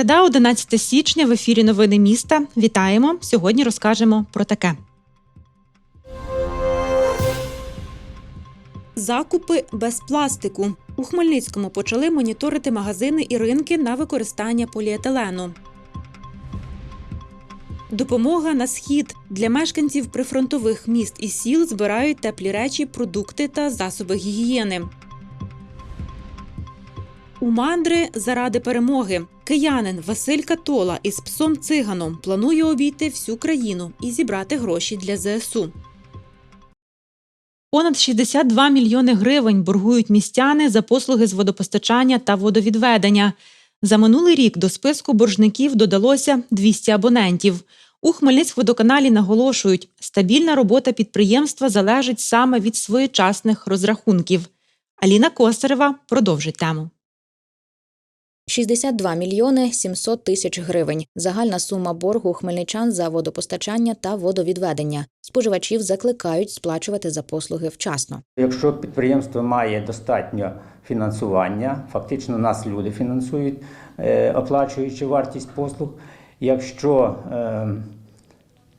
Середа, 11 січня, в ефірі Новини міста. Вітаємо. Сьогодні розкажемо про таке. Закупи без пластику. У Хмельницькому почали моніторити магазини і ринки на використання поліетилену. Допомога на схід для мешканців прифронтових міст і сіл збирають теплі речі, продукти та засоби гігієни. У мандри заради перемоги киянин Василь Катола із псом циганом планує обійти всю країну і зібрати гроші для ЗСУ. Понад 62 мільйони гривень боргують містяни за послуги з водопостачання та водовідведення. За минулий рік до списку боржників додалося 200 абонентів. У Хмельницькводоканалі наголошують, стабільна робота підприємства залежить саме від своєчасних розрахунків. Аліна Косарева продовжить тему. 62 мільйони 700 тисяч гривень. Загальна сума боргу хмельничан за водопостачання та водовідведення. Споживачів закликають сплачувати за послуги вчасно. Якщо підприємство має достатньо фінансування, фактично нас люди фінансують, е, оплачуючи вартість послуг. Якщо е,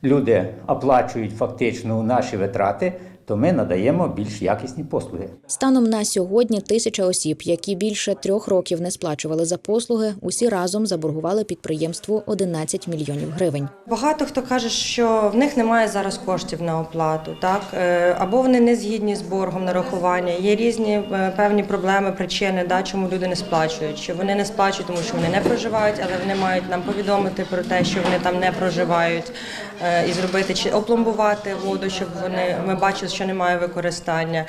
люди оплачують фактично наші витрати, то ми надаємо більш якісні послуги. Станом на сьогодні тисяча осіб, які більше трьох років не сплачували за послуги, усі разом заборгували підприємству 11 мільйонів гривень. Багато хто каже, що в них немає зараз коштів на оплату, так Е, або вони не згідні з боргом нарахування. Є різні е, певні проблеми, причини, да, чому люди не сплачують. Що вони не сплачують, тому що вони не проживають, але вони мають нам повідомити про те, що вони там не проживають, е, і зробити чи опломбувати воду, щоб вони ми бачили, що немає використання.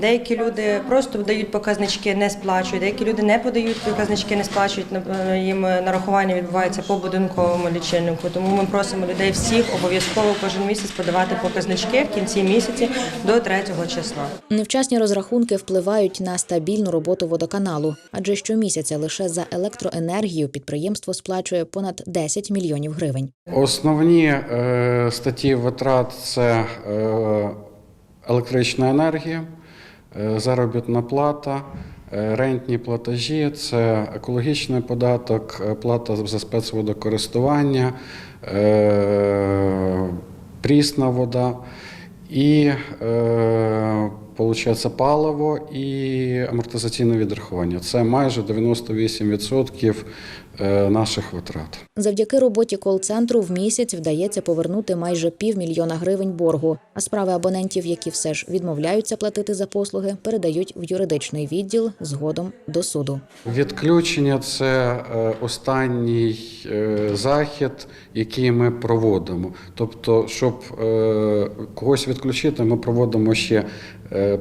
Деякі люди просто дають показнички, не сплачують. Деякі люди не подають показнички, не сплачують. на- Їм нарахування відбувається по будинковому лічильнику. Тому ми просимо людей всіх обов'язково кожен місяць подавати показнички в кінці місяці до 3 числа. Невчасні розрахунки впливають на стабільну роботу водоканалу, адже щомісяця лише за електроенергію підприємство сплачує понад 10 мільйонів гривень. Основні е, статті витрат це е, електрична енергія, е, заробітна плата, е, рентні платежі, це екологічний податок, е, плата за спецводокористування, прісна вода і Получається паливо і амортизаційне відрахування. Це майже 98% е, наших витрат. Завдяки роботі кол-центру в місяць вдається повернути майже півмільйона гривень боргу. А справи абонентів, які все ж відмовляються платити за послуги, передають в юридичний відділ згодом до суду. Відключення це е, останній е, захід, який ми проводимо. Тобто, щоб е, когось відключити, ми проводимо ще е,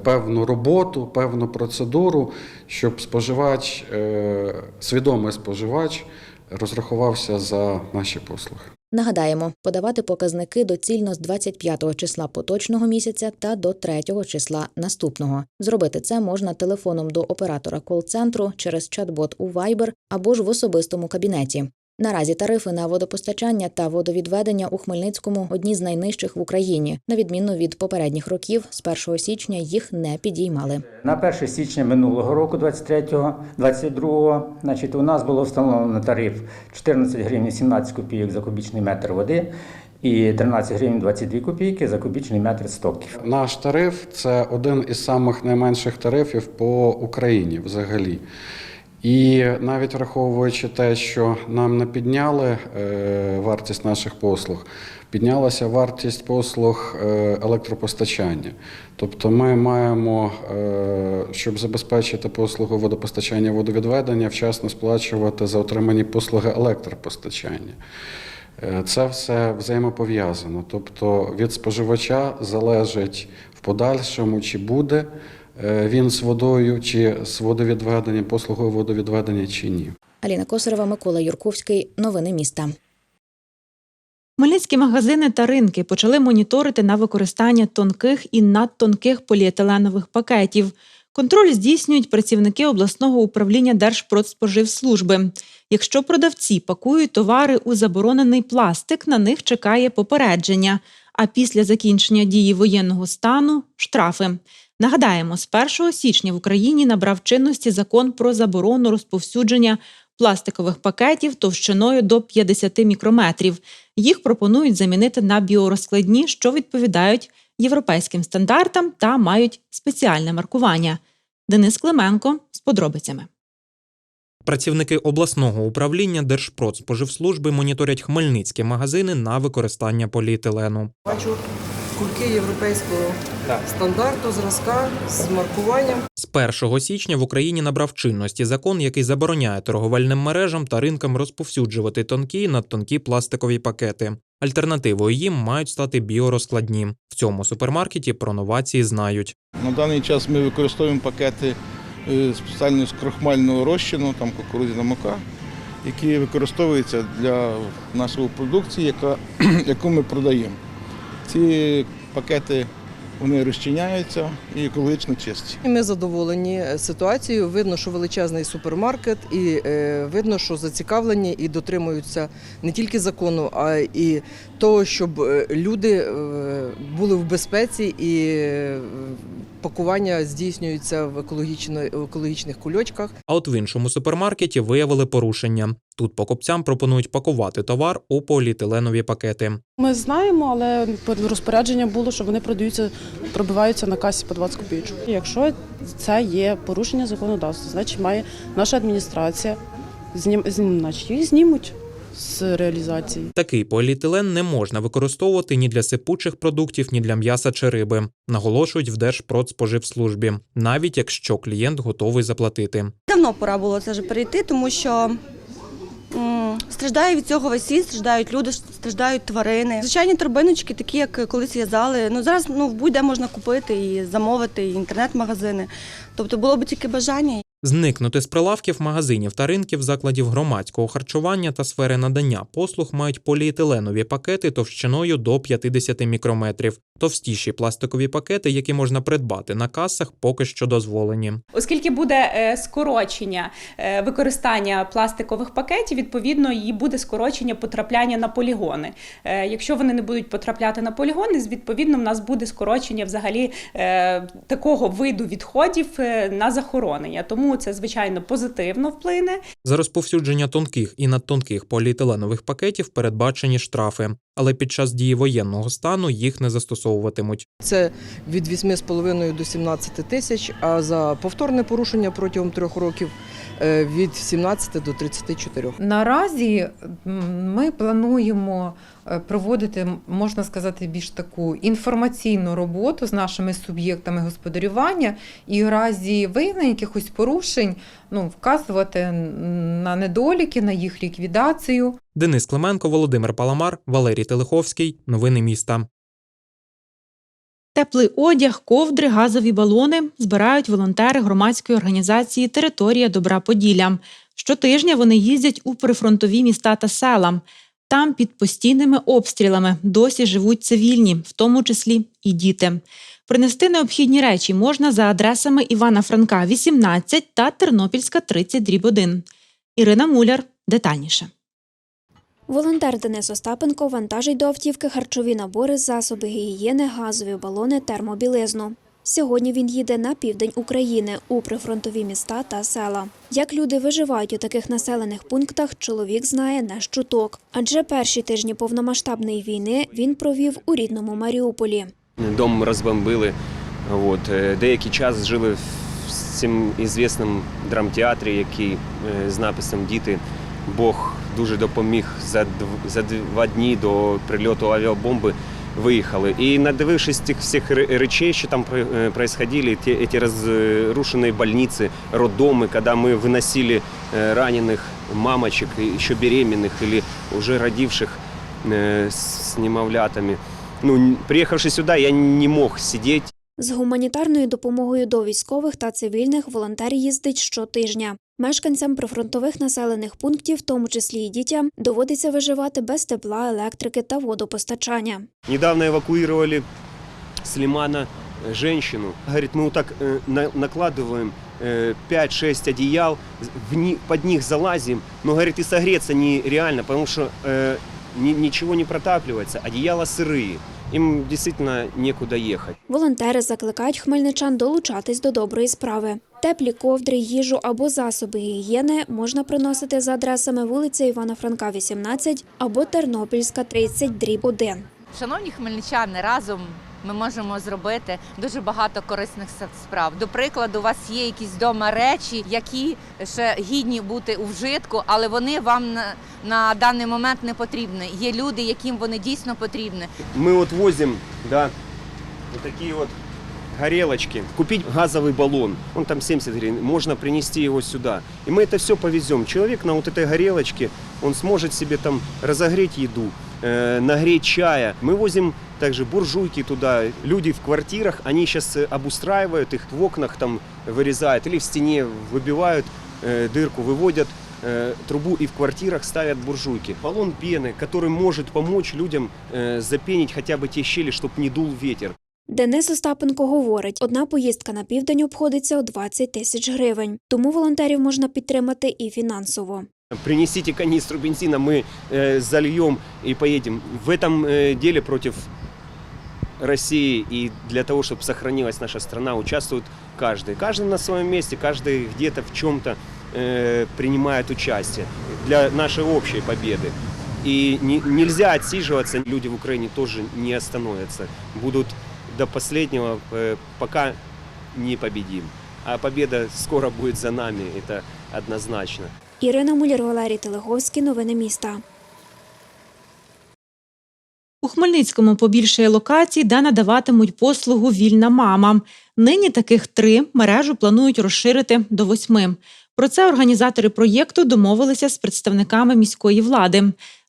певну роботу, певну процедуру, щоб споживач, е, свідомий споживач, розрахувався за наші послуги. Нагадаємо, подавати показники доцільно з 25 числа поточного місяця та до 3 числа наступного. Зробити це можна телефоном до оператора кол-центру через чат-бот у Viber або ж в особистому кабінеті. Наразі тарифи на водопостачання та водовідведення у Хмельницькому одні з найнижчих в Україні. На відміну від попередніх років, з 1 січня їх не підіймали. На 1 січня минулого року, 23-го, 22-го, значить, у нас було встановлено тариф 14 гривень 17 копійок за кубічний метр води і 13 гривень 22 копійки за кубічний метр стоків. Наш тариф це один із самих найменших тарифів по Україні взагалі. І навіть враховуючи те, що нам не підняли е, вартість наших послуг, піднялася вартість послуг е, електропостачання. Тобто ми маємо, е, щоб забезпечити послугу водопостачання водовідведення, вчасно сплачувати за отримані послуги електропостачання. Це все взаємопов'язано. Тобто від споживача залежить в подальшому, чи буде він з водою, чи з водовідведенням, послугою водовідведення, чи ні. Аліна Косарева, Микола Юрковський. Новини міста. Хмельницькі магазини та ринки почали моніторити на використання тонких і надтонких поліетиленових пакетів. Контроль здійснюють працівники обласного управління Держпродспоживслужби. Якщо продавці пакують товари у заборонений пластик, на них чекає попередження. А після закінчення дії воєнного стану штрафи. Нагадаємо, з 1 січня в Україні набрав чинності закон про заборону розповсюдження пластикових пакетів товщиною до 50 мікрометрів. Їх пропонують замінити на біорозкладні, що відповідають європейським стандартам та мають спеціальне маркування. Денис Клименко з подробицями. Працівники обласного управління Держпродспоживслужби моніторять хмельницькі магазини на використання поліетилену. Бачу кульки європейського стандарту, зразка з маркуванням. З 1 січня в Україні набрав чинності закон, який забороняє торговельним мережам та ринкам розповсюджувати тонкі і надтонкі пластикові пакети. Альтернативою їм мають стати біорозкладні. В цьому супермаркеті про новації знають. На даний час ми використовуємо пакети е, спеціально з крохмального розчину, там кукурудзяна мука, які використовуються для нашої продукції, яка, яку ми продаємо. Ці пакети вони розчиняються і екологічно чисті. Ми задоволені ситуацією. Видно, що величезний супермаркет, і е, видно, що зацікавлені і дотримуються не тільки закону, а і того, щоб е, люди е, були в безпеці і пакування здійснюється в екологічних кульочках. А от в іншому супермаркеті виявили порушення. Тут покупцям пропонують пакувати товар у поліетиленові пакети. Ми знаємо, але розпорядження було, що вони продаються, пробиваються на касі по 20 копійочок. Якщо це є порушення законодавства, значить має наша адміністрація знім, значить, їх знімуть з реалізації. Такий поліетилен не можна використовувати ні для сипучих продуктів, ні для м'яса чи риби, наголошують в Держпродспоживслужбі, навіть якщо клієнт готовий заплатити. Давно пора було це вже перейти, тому що страждає від цього весь світ, страждають люди, страждають тварини. Звичайні торбиночки, такі як колись в'язали. Ну зараз ну будь-де можна купити і замовити, і інтернет-магазини. Тобто було б тільки бажання. Зникнути з прилавків магазинів та ринків закладів громадського харчування та сфери надання послуг мають поліетиленові пакети товщиною до 50 мікрометрів. Товстіші пластикові пакети, які можна придбати на касах, поки що дозволені. Оскільки буде е, скорочення е, використання пластикових пакетів, відповідно, і буде скорочення потрапляння на полігони. Е, Якщо вони не будуть потрапляти на полігони, відповідно, в нас буде скорочення взагалі такого виду відходів на захоронення. Тому це звичайно позитивно вплине. За розповсюдження тонких і надтонких поліетиленових пакетів передбачені штрафи, але під час дії воєнного стану їх не застосовуватимуть. Це від 8,5 до 17 тисяч, а за повторне порушення протягом трьох років від 17 до 34. Наразі ми плануємо е, проводити, можна сказати, більш таку інформаційну роботу з нашими суб'єктами господарювання і в разі виявлення якихось порушень ну, вказувати на недоліки, на їх ліквідацію. Денис Клименко, Володимир Паламар, Валерій Телеховський. Новини міста. Теплий одяг, ковдри, газові балони збирають волонтери громадської організації Територія Добра Поділля. Щотижня вони їздять у прифронтові міста та села. Там під постійними обстрілами досі живуть цивільні, в тому числі і діти. Принести необхідні речі можна за адресами Івана Франка, 18 та Тернопільська 30 дріб 1. Ірина Муляр детальніше. Волонтер Денис Остапенко вантажить до автівки харчові набори, засоби гігієни, газові балони, термобілизну. Сьогодні він їде на південь України у прифронтові міста та села. Як люди виживають у таких населених пунктах, чоловік знає не з чуток. Адже перші тижні повномасштабної війни він провів у рідному Маріуполі. Дом розбомбили. От. е, Деякий час жили в цим ізвісному драмтеатрі, який е, з написом Діти. Бог дуже допоміг за, за два дні до прильоту авіабомби. Виїхали. І надивившись тих всіх речей, що там е, происходили, ті, ті розрушені больниці, роддоми, коли ми виносили е, ранених мамочек, і ще беременних, или уже родивших е, з немовлятами. Ну, приїхавши сюди, я не мог сидіти. З гуманітарною допомогою до військових та цивільних волонтер їздить щотижня. Мешканцям прифронтових населених пунктів, в тому числі і дітям, доводиться виживати без тепла, електрики та водопостачання. Недавно эвакуировали с Лимана э, женщину. Говорит, мы вот так э, на- накладываем э, 5-6 одеял, в ни- под них залазим, но, говорит, и согреться нереально, потому что э, ни- ничего не протапливается, одеяла сырые. Им дійсно нікуди їхати. Волонтери закликають хмельничан долучатись до доброї справи. Теплі ковдри, їжу або засоби гігієни можна приносити за адресами вулиця Івана Франка, 18 або Тернопільська, 30, дріб 1. Шановні хмельничани, разом ми можемо зробити дуже багато корисних с- справ. До прикладу, у вас є якісь вдома речі, які ще гідні бути у вжитку, але вони вам на, на даний момент не потрібні. Є люди, яким вони дійсно потрібні. Мы вот возим, да, вот такие вот горелочки. Купить газовый баллон, он там 70 гривен, можно принести его сюда. И мы это все повезем. Человек на вот этой горелочке, он сможет себе там разогреть еду, э, нагреть чая. Мы возим также буржуйки туда. Люди в квартирах, они сейчас обустраивают их в окнах там вырезают или в стене выбивают э, дырку, выводят э, трубу и в квартирах ставят буржуйки. Баллон пены, который может помочь людям э, запенить хотя бы те щели, чтобы не дул ветер. Денис Остапенко говорить, одна поїздка на південь обходиться у 20 тисяч гривень, тому волонтерів можна підтримати і фінансово. Принесите канистру бензина, мы э, зальем и поедем. В этом э, деле против России и для того, чтобы сохранилась наша страна, участвует каждый. Каждый на своем месте, каждый где-то в чем-то э, принимает участие для нашей общей победы. И не- нельзя отсиживаться, люди в Украине тоже не остановятся. Будут до последнего, э, пока не победим. А победа скоро будет за нами, это однозначно. Ірина Муляр, Валерій Телеговський. Новини міста. У Хмельницькому побільшає локацій, де надаватимуть послугу Вільна мама. Нині таких три мережу планують розширити до восьми. Про це організатори проєкту домовилися з представниками міської влади.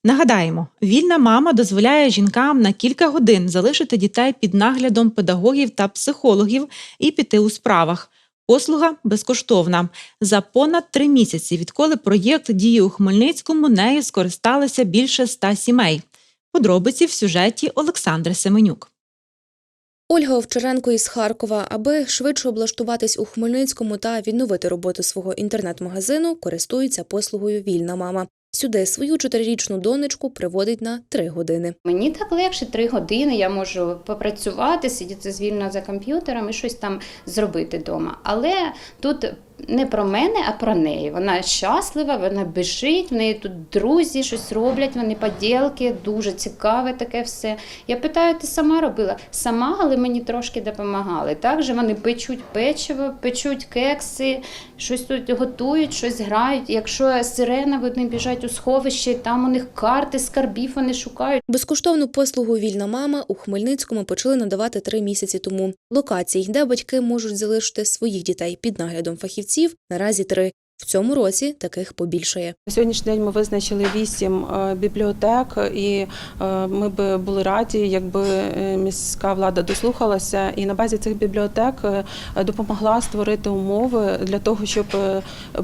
Нагадаємо, вільна мама дозволяє жінкам на кілька годин залишити дітей під наглядом педагогів та психологів і піти у справах. Послуга безкоштовна. За понад три місяці, відколи проєкт діє у Хмельницькому, нею скористалися більше ста сімей. Подробиці в сюжеті Олександри Семенюк. Ольга Овчаренко із Харкова, аби швидше облаштуватись у Хмельницькому та відновити роботу свого інтернет-магазину, користується послугою Вільна мама. Сюди свою чотирирічну донечку приводить на три години. Мені так легше три години. Я можу попрацювати, сидіти звільно за комп'ютером і щось там зробити вдома. Але тут не про мене, а про неї. Вона щаслива, вона біжить, в неї тут друзі щось роблять, вони поділки, дуже цікаве таке все. Я питаю, ти сама робила? Сама, але мені трошки допомагали. Також вони печуть печиво, печуть кекси, щось тут готують, щось грають. Якщо сирена, вони біжать у сховище, там у них карти скарбів вони шукають. Безкоштовну послугу Вільна мама у Хмельницькому почали надавати три місяці тому. Локацій, де батьки можуть залишити своїх дітей під наглядом фахівців, наразі три. В цьому році таких побільшає. На сьогоднішній день ми визначили вісім е, бібліотек, і е, ми б були раді, якби е, міська влада дослухалася і на базі цих бібліотек допомогла створити умови для того, щоб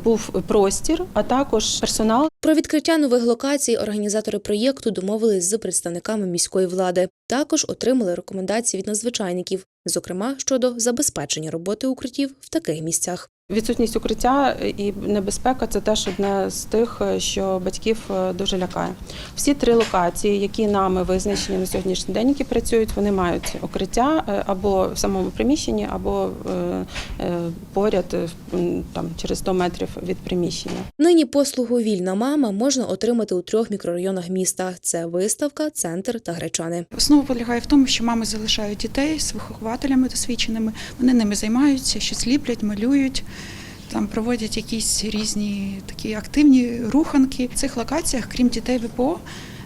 був простір, а також персонал. Про відкриття нових локацій організатори проєкту домовились з представниками міської влади. Також отримали рекомендації від надзвичайників, зокрема щодо забезпечення роботи укриттів в таких місцях. Відсутність укриття і небезпека це теж одне з тих, що батьків е, дуже лякає. Всі три локації, які нами визначені на сьогоднішній день, які працюють, вони мають укриття е, або в самому приміщенні, або е, е, поряд е, там через 100 метрів від приміщення. Нині послугу Вільна мама можна отримати у трьох мікрорайонах міста: це виставка, центр та гречани. Основа полягає в тому, що мами залишають дітей з вихователями досвідченими. Вони ними займаються, щось ліплять, малюють. Там проводять якісь різні такі активні руханки. В цих локаціях, крім дітей ВПО,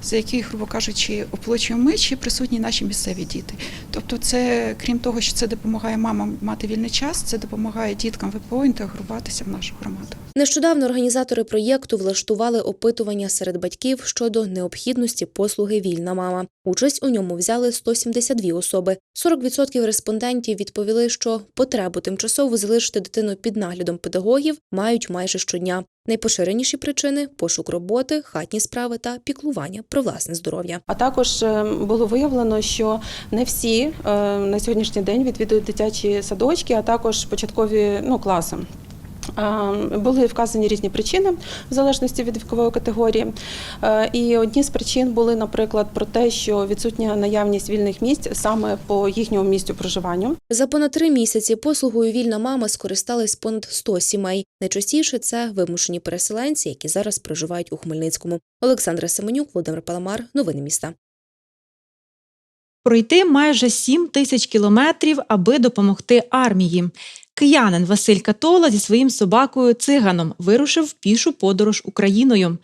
за яких, грубо кажучи, оплачуємо ми, ще присутні наші місцеві діти. Тобто, це крім того, що це допомагає мамам мати вільний час, це допомагає діткам ВПО інтегруватися в нашу громаду. Нещодавно організатори проєкту влаштували опитування серед батьків щодо необхідності послуги Вільна мама. Участь у ньому взяли 172 особи. 40% респондентів відповіли, що потребу тимчасово залишити дитину під наглядом педагогів мають майже щодня. Найпоширеніші причини пошук роботи, хатні справи та піклування про власне здоров'я. А також е, було виявлено, що не всі е, на сьогоднішній день відвідують дитячі садочки, а також початкові ну, класи. Були вказані різні причини в залежності від вікової категорії. Е, І одні з причин були, наприклад, про те, що відсутня наявність вільних місць саме по їхньому місцю проживання. За понад три місяці послугою вільна мама скористались понад 100 сімей. Найчастіше це вимушені переселенці, які зараз проживають у Хмельницькому. Олександра Семенюк, Володимир Паламар. Новини міста. Пройти майже 7 тисяч кілометрів, аби допомогти армії. Киянин Василь Катола зі своїм собакою циганом вирушив в пішу подорож Україною.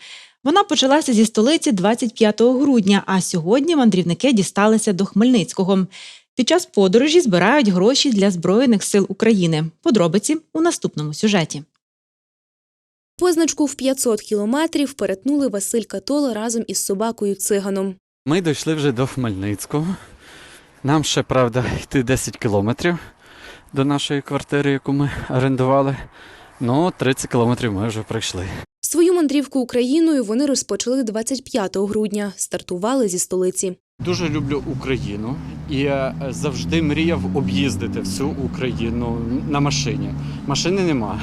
Вона почалася зі столиці 25 грудня, а сьогодні мандрівники дісталися до Хмельницького. Під час подорожі збирають гроші для Збройних сил України. Подробиці у наступному сюжеті. Позначку в 500 кілометрів перетнули Василь Катола разом із собакою циганом. Ми дійшли вже до Хмельницького. Нам ще, правда, йти 10 кілометрів до нашої квартири, яку ми орендували. Ну, 30 кілометрів ми вже пройшли. Свою мандрівку Україною вони розпочали 25 грудня. Стартували зі столиці. Дуже люблю Україну і завжди мріяв об'їздити всю Україну на машині. Машини нема.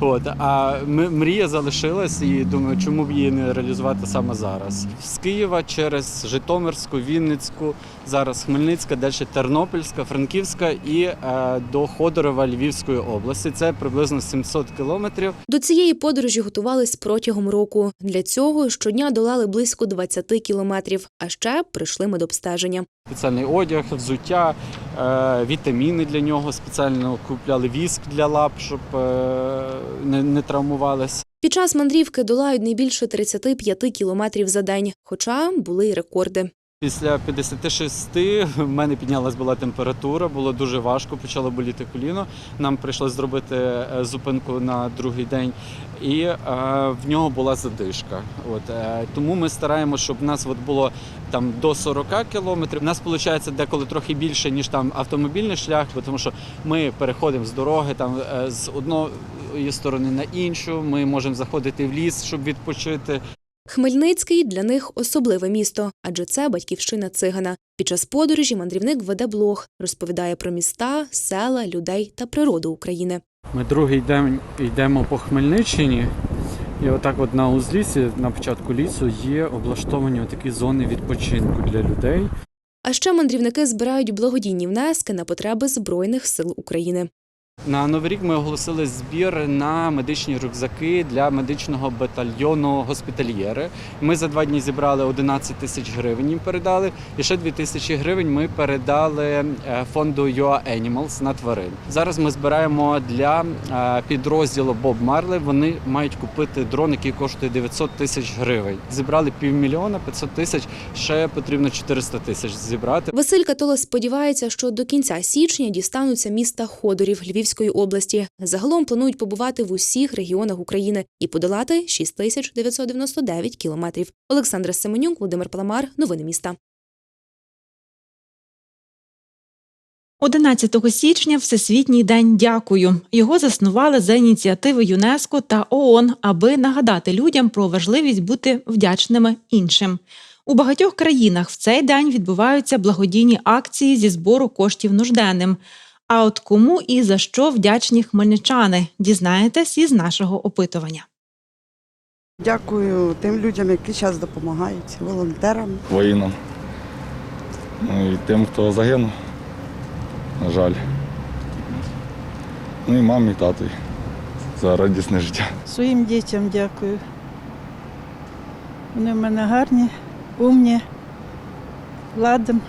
От, а мрія залишилась і думаю, чому б її не реалізувати саме зараз. З Києва через Житомирську, Вінницьку, зараз Хмельницька, далі Тернопільська, Франківська і е, до Ходорова Львівської області. Це приблизно 700 кілометрів. До цієї подорожі готувались протягом року. Для цього щодня долали близько 20 кілометрів, а ще прийшли медобстеження. Спеціальний одяг, взуття, е, вітаміни для нього спеціально купляли віск для лап, щоб е, не, не травмувались. Під час мандрівки долають не більше 35 кілометрів за день, хоча були й рекорди. Після 56 в мене піднялась була температура, було дуже важко, почало боліти коліно. Нам прийшлось зробити е, зупинку на другий день, і е, в нього була задишка. От е, тому ми стараємося, щоб нас от було там до 40 кілометрів. У нас виходить деколи трохи більше ніж там автомобільний шлях, бо тому що ми переходимо з дороги там е, з одної сторони на іншу. Ми можемо заходити в ліс, щоб відпочити. Хмельницький для них особливе місто, адже це батьківщина цигана. Під час подорожі мандрівник веде блог, розповідає про міста, села, людей та природу України. Ми другий день йдемо по Хмельниччині, і отак от на узлісі, на початку лісу, є облаштовані такі зони відпочинку для людей. А ще мандрівники збирають благодійні внески на потреби Збройних сил України. На Новий рік ми оголосили збір на медичні рюкзаки для медичного батальйону госпітальєри. Ми за два дні зібрали 11 тисяч гривень. Їм передали. І ще 2 тисячі гривень ми передали е, фонду UA Animals на тварин. Зараз ми збираємо для е, підрозділу Bob Marley. Вони мають купити дрон, який коштує 900 тисяч гривень. Зібрали півмільйона, 500 тисяч. Ще потрібно 400 тисяч зібрати. Василь Катола сподівається, що до кінця січня дістануться міста Ходорів Львівської області. Загалом планують побувати в усіх регіонах України і подолати 6999 кілометрів. Олександра Семенюк, Володимир Паламар. Новини міста. 11 січня Всесвітній день дякую. Його заснували за ініціативи ЮНЕСКО та ООН, аби нагадати людям про важливість бути вдячними іншим. У багатьох країнах в цей день відбуваються благодійні акції зі збору коштів нужденним. А от кому і за що вдячні хмельничани, дізнаєтесь із нашого опитування. Дякую тим людям, які зараз допомагають, волонтерам. воїнам. Ну і тим, хто загинув. На жаль. Ну і мамі, і тату за радісне життя. Своїм дітям дякую. Вони в мене гарні, умні, ладом.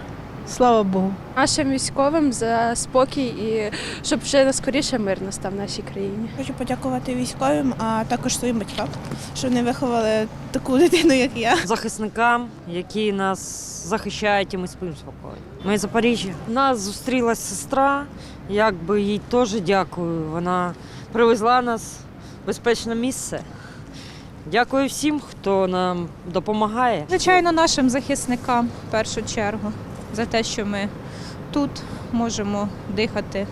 Слава Богу. Нашим військовим за спокій і щоб вже скоріше мир настав в нашій країні. Хочу подякувати військовим, а також своїм батькам, що вони виховали таку дитину, як я. захисникам, які нас захищають, і ми спимо спокійно. Ми з Запоріжжя. Нас зустріла сестра, якби їй теж дякую. Вона привезла нас в безпечне місце. Дякую всім, хто нам допомагає. Звичайно, нашим захисникам в першу чергу за те, що ми тут можемо дихати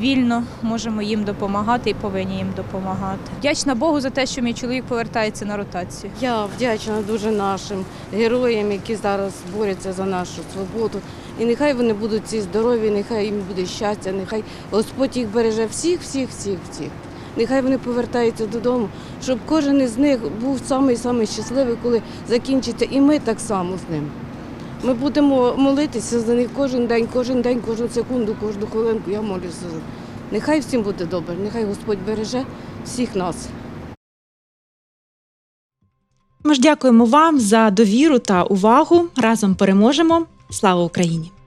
вільно можемо їм допомагати і повинні їм допомагати. Вдячна Богу за те, що мій чоловік повертається на ротацію. Я вдячна дуже нашим героям, які зараз борються за нашу свободу. І нехай вони будуть всі здорові, нехай їм буде щастя, нехай Господь їх береже всіх, всіх, всіх, всіх. Нехай вони повертаються додому, щоб кожен із них був самий самий щасливий, коли закінчиться, і ми так само з ним. Ми будемо молитися за них кожен день, кожен день, кожну секунду, кожну хвилинку. Я молюся. за них. Нехай всім буде добре, нехай Господь береже всіх нас. Ми ж дякуємо вам за довіру та увагу. Разом переможемо. Слава Україні!